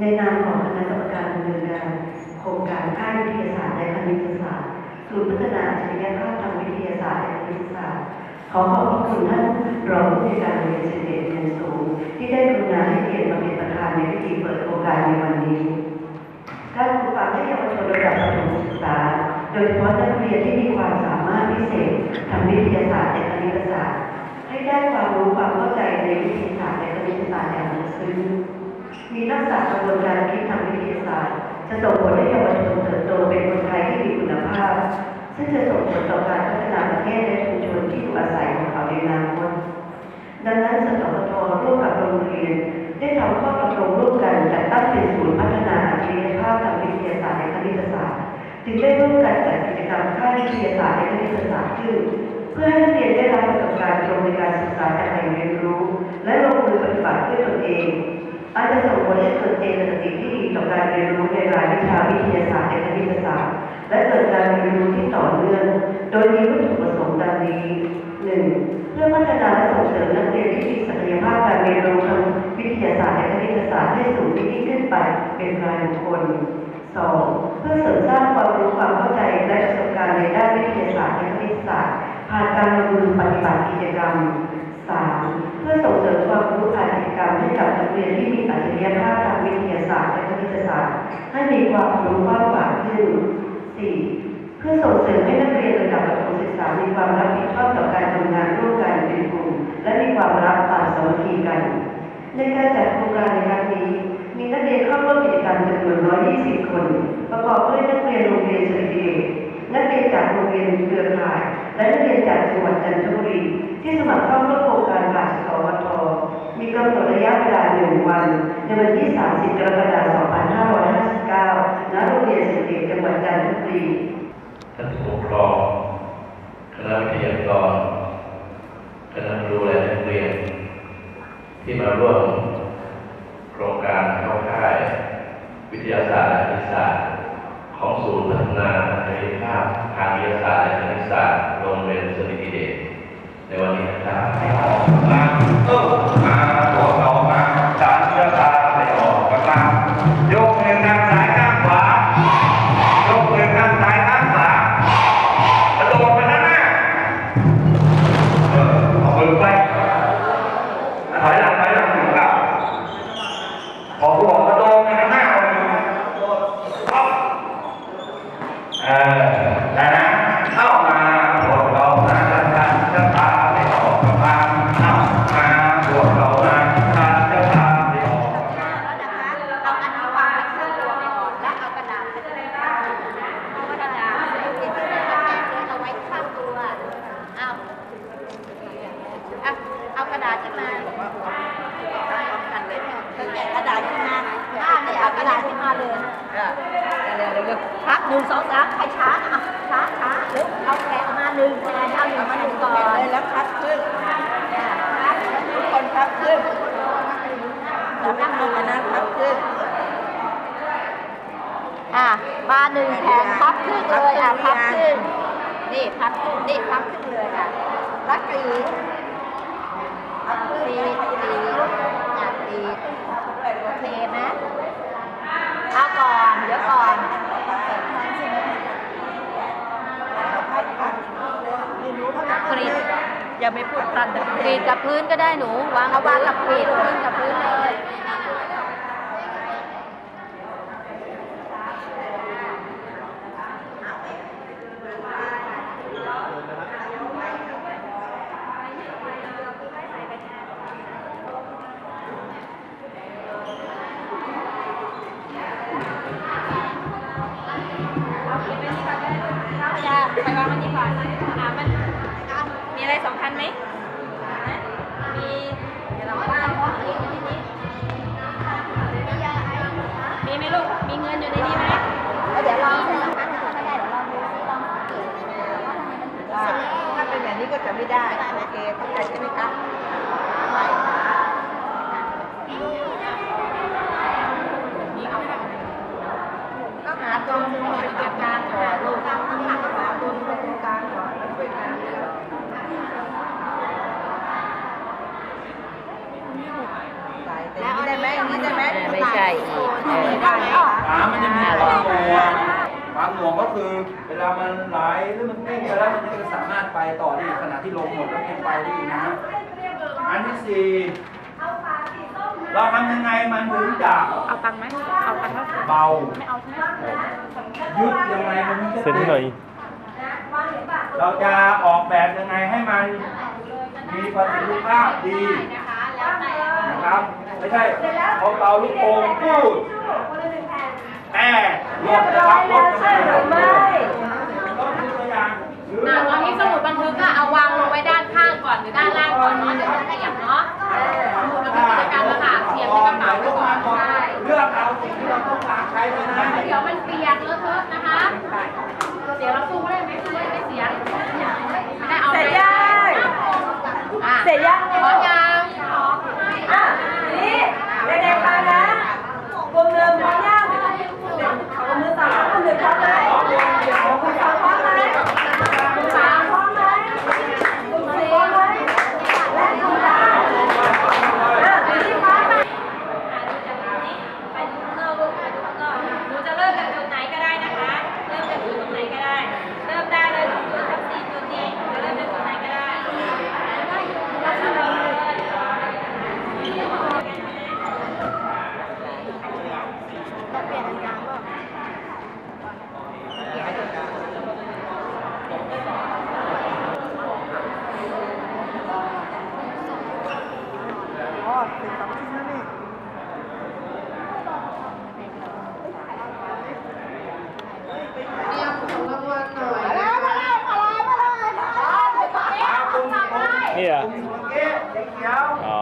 ในนามของคณะกรรมการดำเนินงานโครงการภาควิทยาศาสตร์และคณิตศาสตร์ศูนย์พัฒนาอัจริยภาพทางวิทยาศาสตร์และคณิตศาสตร์ขอขอบพระคุณท่านรองผู้ในวยการเรียนสิริเดชเป็นสูง ที่ได้กรุณาให้เกียรติมาเป็นประธานในพิธีเปิดโครงการในวันนี้การปลูกฝังให้เยาวชนระดับประถมศึกษา โดยเฉพาะนักเรียนที่มีความสามารถพิเศษทางวิทยาศาสตร์และคณิตศาสตร์ ให้ได้ความรู้ความเข้าใจในวิทยาศาสตร์และคณิตศาสตร์อย่างลึกซึ้ง มีทักษะกระบวนการคิดทางวิทยาศาสตร์ จะส่งผลให้เยาวชนเติบโตเป็นคนไทยที่มีคุณภาพ ซึ่งจะส่งผลต่อการพัฒนาประเทศและชุมชนที่อยู่อาศัยของเขาในอนาคตดังนั้นสตวทร่วมกับโรงเรียน ได้ทำข้อตกลงร่วมกันจัดตั้งเป็นศูนย์พัฒนาอัจฉริยภาพทางวิทยาศาสตร์และคณิตศาสตร์จึงได้ร่วมกันจัดกิจกรรมค่ายวิทยาศาสตร์และคณิตศาสตร์ขึ้นเพื่อให้นักเรียนได้รับประสบการณ์ตรงในการศึกษาจากแหล่งเรียนรู้ และลงมือปฏิบัติด้วยตนเอง อาจจะส่งผลให้เกิดเจตสติที่ดีต่อการเรียนรู้ในรายวิชาวิทยาศาสตร์และคณิตศาสตร์ และเกิดการเรียนรู้ที่ต่อเนื่อง โดยมีวัตถุประสงค์ดังนี้หนึ่งเพื่อพัฒนาและส่งเสริมนักเรียนที่มีศักยภาพการเรียนรู้ทางวิทยาศาสตร์และคณิตศาสตร์ให้สูงยิ่งขึ้นไปเป็นรายบุคคลสองเพื่อเสริมสร้างความรู้ความเข้าใจและประสบการณ์ในด้านวิทยาศาสตร์และคณิตศาสตร์ผ่านการลงมือปฏิบัติกิจกรรม 3. เพื่อส่งเสริมความรู้ผ่านกิจกรรมให้กับนักเรียนที่มีอัจฉริยภาพทางวิทยาศาสตร์และคณิตศาสตร์ ให้มีความรู้กว้างขวางขึ้น 4. เพื่อส่งเสริมให้นักเรียนระดับประถมศึกษา มีความรับผิดชอบต่อการทำงานร่วมกันเป็นกลุ่มและมีความรักความสามัคคีกัน ในการจัดโครงการในครั้งนี้ มีนักเรียนเข้าร่วมกิจกรรมจำนวน120 คน ประกอบด้วยนักเรียนโรงเรียนสริเดชนักเรียนจากโรงเรียนเครือข่าย และนักเรียนจากจังหวัดจันทบุรีที่สมัครเข้าร่วมโครงการผ่านสวทมีกำหนดระยะเวลาหนึ่งวัน ในวันที่ 30 กรกฎาคม 2559 ณ โรงเรียนสิเดชจังหวัดจันทบุรีท่านผู้ปกครองคณะวิทยากรคณะครูและนักเรียน ที่มาร่วมโครงการเข้าค่าย วิทยาศาสตร์และคณิตศาสตร์ ของศูนย์พัฒนาศักยภาพทางวิทยาศาสตร์และคณิตศาสตร์โรงเรียนสริติเดชในวันนี้นะครับ เอาแกะมาหนึ่งแนนเอาหนึ่งมาหนึ่งก่อนเลยแล้วพักขึ้นทุกคนพักขึ้นเรานั่งลงมานะพับขึ้นอะมาหนึ่งแผงพับขึ้นเลยอะพับขึ้นนี่พับขึ้นนี่พับขึ้นเลยอะรักตีตีตีอะตีโอเคไหมเอาก่อน เดี๋ยวก่อนกรีด อย่าไม่พูดตันกรีดกับพื้นก็ได้หนู วางเอาวางกับพื้นพื้นกับพื้นเลยไปวางมันนี้ก่อนอ่า ไหมฮะมีเดี๋ยวเราวางมีไหมลูก มีเงินอยู่ในนี้ไหมเดี๋ยวลองสักพักหนึ่งก็ได้เดี๋ยวลองดูซิลองสังเกตว่าทำไมมันถึงเสร็จถ้าเป็นแบบนี้ก็จะไม่ได้ โอเคเข้าใจใช่ไหมคะก็หาตรงมุมเป็นกลางก่อนลูกหาตรงตรงกลางก่อนแล้วช่วยกันแล้ว อีกเออขามันจะมีความหน่วงความหน่วงก็คือ เวลามันไหลหรือมันเต้นไปแล้วมันจะสามารถไปต่อได้อีกขณะที่ลงหมดแล้วยังไปได้อีกนะอันที่สี่เราทำยังไงมันถึงจะเอาตังค์ไหมเอาตังค์ไหมเบาไม่เอาใช่ไหมยึดยังไงมันจะเซ็นหน่อยเราจะออกแบบยังไงให้มันมีประสิทธิภาพดี นะครับไม่ใช่พองเป่าลูกโป่งพูดแต่รถนะครับรถใช่หรือไม่อตัวอย่างหรืออะตอนนี้สมุดบันทึกก็เอาวางลงไว้ด้านข้างก่อนหรือด้านล่างก่อนเนาะเดี๋ยวต้องขยับเนาะสมุดบันทึกกิจกรรมอะค่ะเสียบในกระเป๋าไว้ก่อนใช่เลือกเอาสิ่งที่เราต้องการใช้เท่านั้นเดี๋ยวมันเปียกเลอะเทอะนะคะ เดี๋ยวเราสู้ได้ไหมสู้ได้ไหมเสียงไม่ได้เอาเสร็จยังเสร็จยังพร้อมยัง อะนี่เด็กๆฟังนะกลุ่มหนึ่งพร้อมยังกลุ่มหนึ่งสามกลุ่มหนึ่งพร้อมไหมกลุ่มสองพร้อมไหมกลุ่มสามพร้อมไหมกลุ่มสี่พร้อมไหมและกลุ่มห้าอะนี่พร้อมไหม ไปดูข้างนอกลูกไปดูข้างนอกหนูจะเริ่มจากจุดไหนก็ได้นะคะ เริ่มจากจุดตรงไหนก็ได้ เริ่มได้เลยทุกจุดทั้งสี่จุดนี้จะเริ่มจากจุดไหนก็ได้นี่เหรอ เมื่อกี้สีเขียว อ๋อ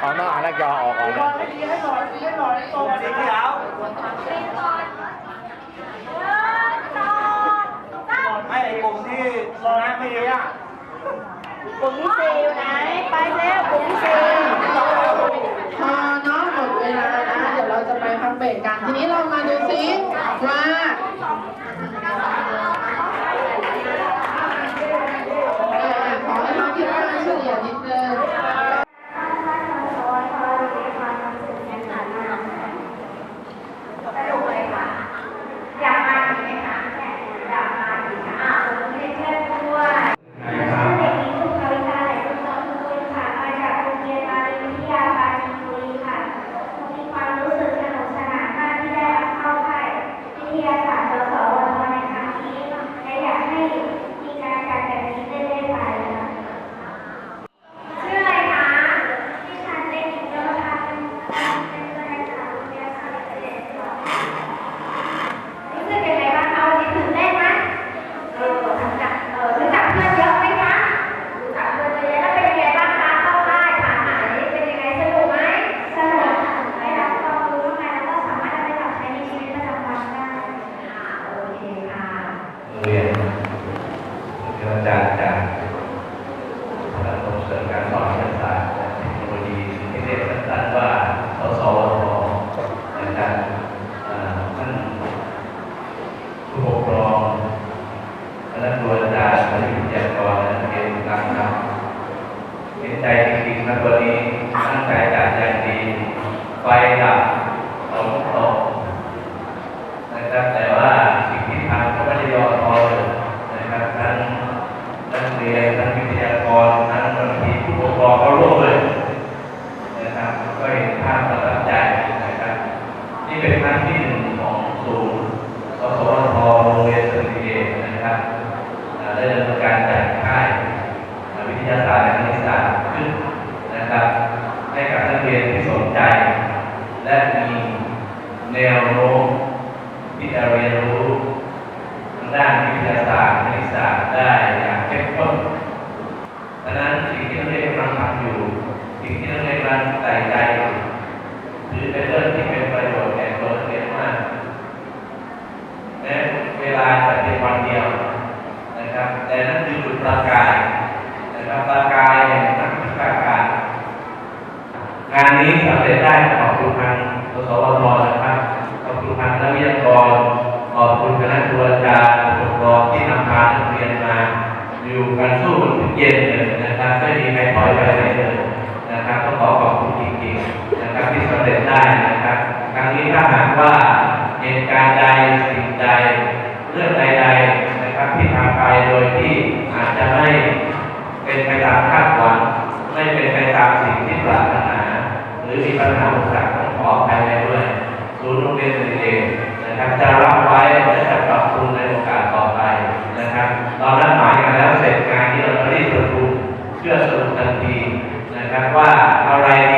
เอาหน้าหน้ายอออกก่อนนะ สีเขียวไม่ไอ้กลุ่มที่ชนะไม่ดีอะ ปุ๋มที่สี่อยู่ไหน ไปแล้วปุ๋มที่สี่พอเนาะหมดเวลานะ เดี๋ยวเราจะไปพักเบรกกัน ทีนี้เรามาดูซิว่าเอ่อขอให้น้องคิดว่าเฉลี่ยนิดนึง อยากมาอีกไหมคะอยากมาอีกค่ะผมเรียนเพื่อนด้วย นะครับ เด็กหญิงสุภาวิกาไหลสุนทรภูมิค่ะ มาจากโรงเรียนมารีวิทยาปราจีนบุรีค่ะมีความรู้สึกสนุกสนานมากที่ได้รับเข้าค่ายวิทยาศาสตร์สสวทในครั้งนี้และอยากให้มีการจัดแบบนี้เรื่อยๆไปค่ะชื่ออะไรคะดิฉันเด็กหญิงเยาวภาเป็นเป็นตัวแทนจากโรงเรียนคาริเดชรู้สึกยังไงบ้างคะวันนี้ตื่นเต้นไหม เออทำจากเออรู้จักเพื่อนเยอะไหมคะรู้จักเพื่อนเยอะแล้วเป็นยังไงบ้างคะเข้าค่ายผ่านหานี้เป็นยังไงสนุกไหมสนุกได้รับความรู้ไงแล้วก็สามารถเอาไปปรับใช้ในชีวิตประจำวันได้ค่ะโอเคค่ะ เรียนเป็นอาจารย์จากสถานส่งเสริมการสอนวิทยาศาสตร์และเทคโนโลยีที่เรียกสั้นๆว่าสสวทนะครับอ่าท่านผู้ปกครองคณะครูอาจารย์คณะวิทยากรและนักเรียนทุกท่านครับเห็นใจจริงๆนะวันนี้ตั้งใจจัดอย่างดีไฟดับฝนตก นะครับแต่ว่าสิ่งที่ทำก็ไม่ได้ยอมพอเลยนะครับทั้งนักเรียนทั้งวิทยากรทั้งบางทีผู้ปกครองก็ร่วมเลยนะครับก็เห็นภาพประทับใจนะครับนี่เป็นครั้งที่หนึ่งของศูนย์สสวทโรงเรียนสตรีเอกนะครับอ่าได้ดำเนินการจัดค่ายวิทยาศาสตร์และคณิตศาสตร์ขึ้นนะครับ ให้กับนักเรียนที่สนใจ และมีแนวโน้ม ที่จะเรียนรู้ทางด้านวิทยาศาสตร์คณิตศาสตร์ได้อย่างเข้มข้นดังนั้นสิ่งที่นักเรียนกำลังทำอยู่ สิ่งที่นักเรียนกำลังใส่ใจอยู่ถือเป็นเรื่องที่เป็นประโยชน์แก่ตัวนักเรียนมากแม้เว ลาจะเป็นวันเดียวนะครับ แต่นั่นคือจุดประกายนะครับประกายแห่งนักวิชาการ งานนี้สำเร็จได้ขอบคุณทางสสวทนะครับขอบคุณทางนักวิทยากรขอบคุณคณะครูอาจารย์ผู้ปกครองที่นำพานักเรียนมา อยู่กันสู้กันถึงเย็นเลยนะครับไม่มีใครถอยไปไหนเลยนะครับต้องขอขอบคุณจริงๆนะครับที่สำเร็จได้ได้นะครับ ครั้งนี้ถ้าหากว่าเหตุการณ์ใดสิ่งใด เรื่องใดๆนะครับที่ทำไปโดยที่อาจจะไม่เป็นไปตามคาดหวังไม่เป็นไปตามสิ่งที่ปรารถนา หรือมีปัญหาอุปสรรคต้องขออภัยไว้ด้วยศูนย์โรงเรียนเดชนะครับจะรับไว้และจะปรับปรุงในโอกาสต่อไปนะครับตอนนั้นหมายกันแล้วเสร็จงานที่เราจะรีบประชุมเพื่อสรุปทันทีนะครับว่าอะไรดี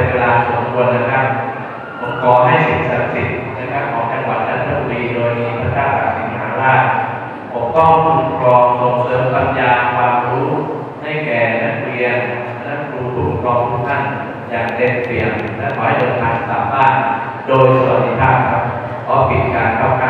เป็นเวลาสมควรนะครับ ผมขอให้สิ่งศักดิ์สิทธิ์นะครับของจังหวัดจันทบุรีโดยมีพระเจ้าตากสินมหาราชปกป้องคุ้มครองส่งเสริมปัญญาความรู้ให้แก่นักเรียนและครูผู้ปกครองทุกท่านอย่างเต็มเปี่ยมและขอให้เดินทางกลับบ้านโดยสวัสดิภาพครับขอปิดการเข้าไป